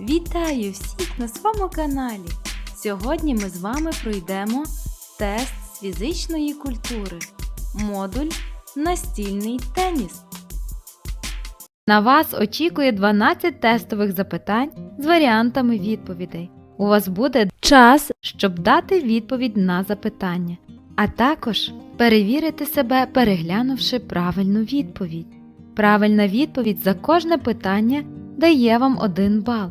Вітаю всіх на своєму каналі! Сьогодні ми з вами пройдемо тест з фізичної культури, модуль Настільний теніс. На вас очікує 12 тестових запитань з варіантами відповідей. У вас буде час, щоб дати відповідь на запитання, а також перевірити себе, переглянувши правильну відповідь. Правильна відповідь за кожне питання дає вам 1 бал.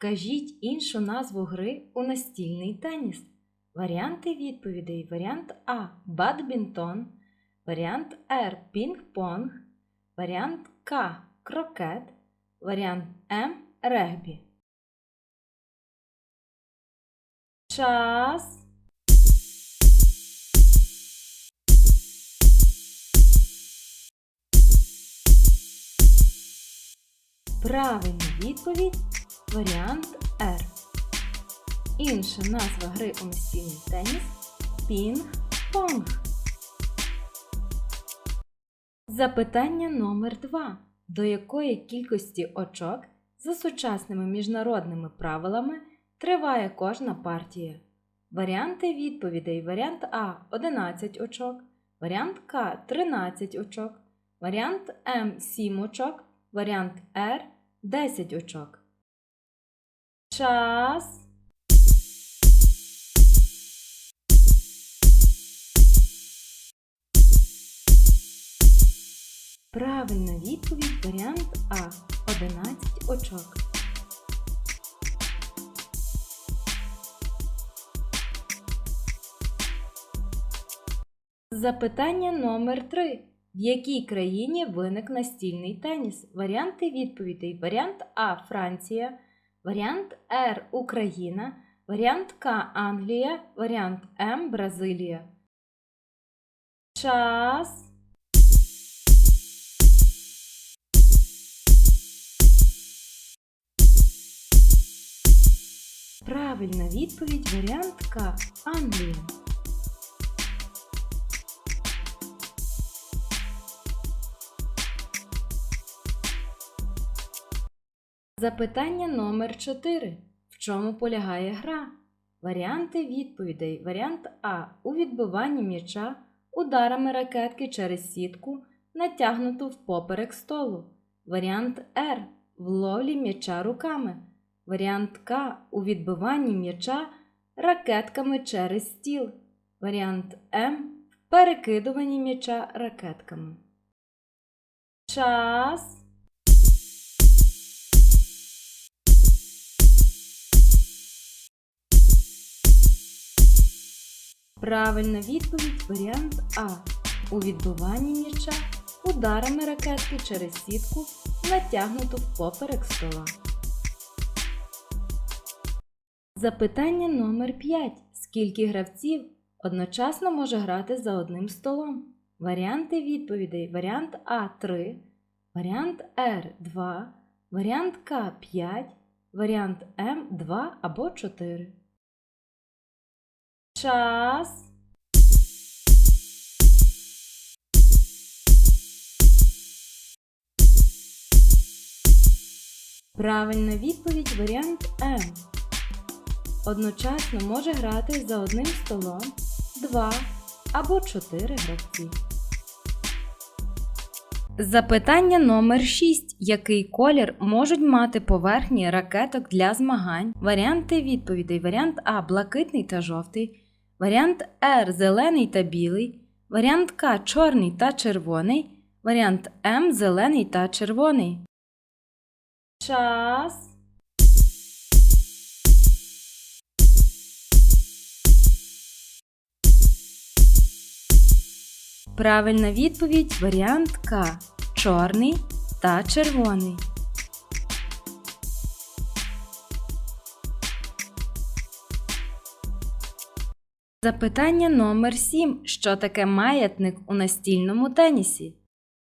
Кажіть іншу назву гри у настільний теніс. Варіанти відповідей. Варіант А. Бадмінтон. Варіант Р. Пінг-понг. Варіант К. Крокет. Варіант М. Регбі. Час. Правильна відповідь варіант Р. Інша назва гри у настільний теніс пінг-понг. Запитання номер 2. До якої кількості очок за сучасними міжнародними правилами триває кожна партія? Варіанти відповідей. Варіант А 11 очок, варіант К 13 очок, варіант М 7 очок, варіант Р 10 очок. Час. Правильна відповідь варіант А 11 очок. Запитання номер 3. В якій країні виник настільний теніс? Варіанти відповідей. Варіант А Франція, варіант Р Україна, варіант К Англія, варіант М Бразилія. Час. Правильна відповідь варіант К Англія. Запитання номер 4. В чому полягає гра? Варіанти відповідей. Варіант А. У відбиванні м'яча ударами ракетки через сітку, натягнуту впоперек столу. Варіант Р. В ловлі м'яча руками. Варіант К. У відбиванні м'яча ракетками через стіл. Варіант М. В перекидуванні м'яча ракетками. Час. Правильна відповідь варіант А. У відбиванні м'яча ударами ракетки через сітку, натягнуту впоперек стола. Запитання номер 5. Скільки гравців одночасно може грати за одним столом? Варіанти відповідей. Варіант А 3, варіант Р 2, варіант К 5, варіант М 2 або 4. Час. Правильна відповідь варіант М. Одночасно може грати за одним столом 2 або 4 гравці. Запитання номер 6. Який колір можуть мати поверхні ракеток для змагань? Варіанти відповідей. Варіант А блакитний та жовтий. Варіант Р зелений та білий. Варіант К чорний та червоний. Варіант М зелений та червоний. Час. Правильна відповідь варіант К. Чорний та червоний. Запитання номер 7. Що таке маятник у настільному тенісі?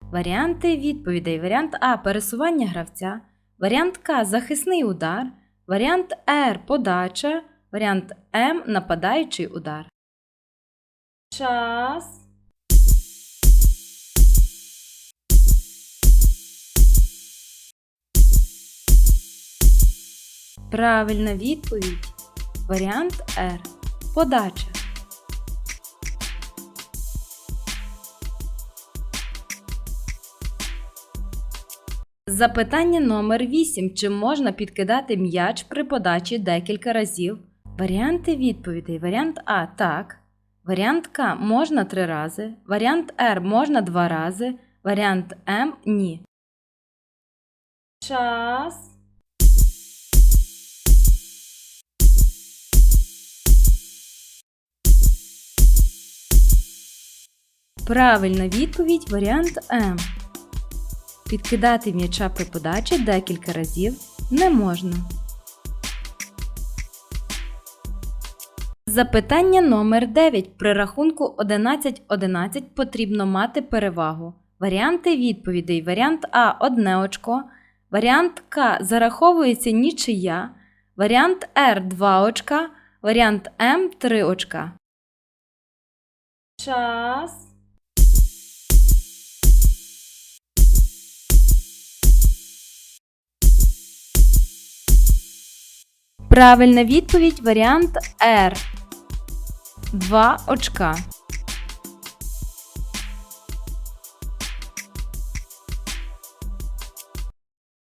Варіанти відповідей. Варіант А. Пересування гравця. Варіант К. Захисний удар. Варіант Р. Подача. Варіант М. Нападаючий удар. Час. Правильна відповідь. Варіант Р. Подача. Запитання номер 8. Чи можна підкидати м'яч при подачі декілька разів? Варіанти відповідей. Варіант А так. Варіант К можна три рази. Варіант Р можна два рази. Варіант М ні. Час. Правильна відповідь варіант М. Підкидати м'яча при подачі декілька разів не можна. Запитання номер 9. При рахунку 11-11 потрібно мати перевагу. Варіанти відповідей. Варіант А 1 очко. Варіант К зараховується нічия. Варіант Р 2 очка. Варіант М 3 очка. Час. Правильна відповідь варіант Р. Два очка.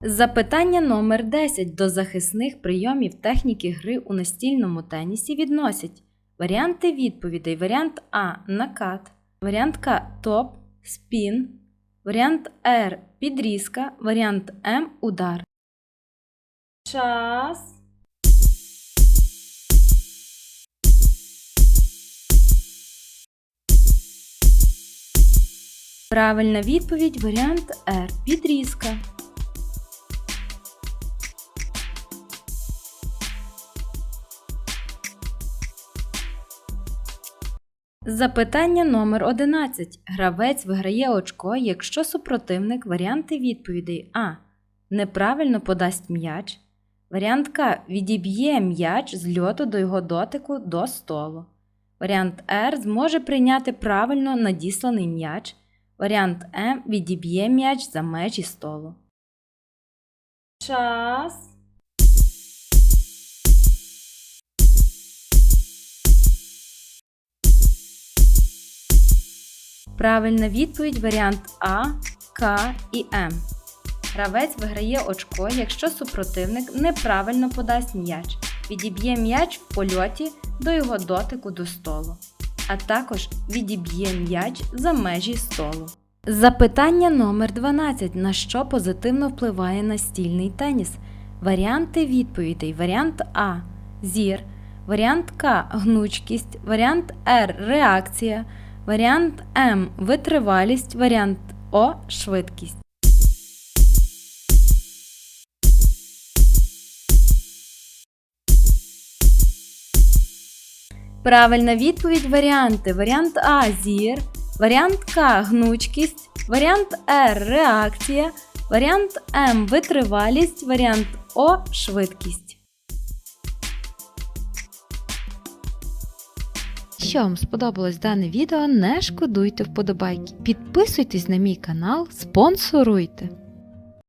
Запитання номер 10 до захисних прийомів техніки гри у настільному тенісі відносять варіанти відповідей. Варіант А накат, варіант К топ, спін, варіант Р підрізка, варіант М удар. Час. Правильна відповідь варіант Р. Підрізка. Запитання номер 11. Гравець виграє очко, якщо супротивник варіанти відповідей А. Неправильно подасть м'яч. Варіант К. Відіб'є м'яч з льоту до його дотику до столу. Варіант Р зможе прийняти правильно надісланий м'яч. Варіант М відіб'є м'яч за межі столу. Час. Правильна відповідь варіант А, К і М. Гравець виграє очко, якщо супротивник неправильно подасть м'яч, відіб'є м'яч в польоті до його дотику до столу, а також відіб'є м'яч за межі столу. Запитання номер 12. На що позитивно впливає настільний теніс? Варіанти відповідей. Варіант А. Зір. Варіант К. Гнучкість. Варіант Р. Реакція. Варіант М. Витривалість. Варіант О. Швидкість. Правильна відповідь варіанти. Варіант А зір, варіант К гнучкість, варіант Р реакція, варіант М витривалість, варіант О швидкість. Якщо вам сподобалось дане відео, не шкодуйте вподобайки. Підписуйтесь на мій канал, спонсоруйте.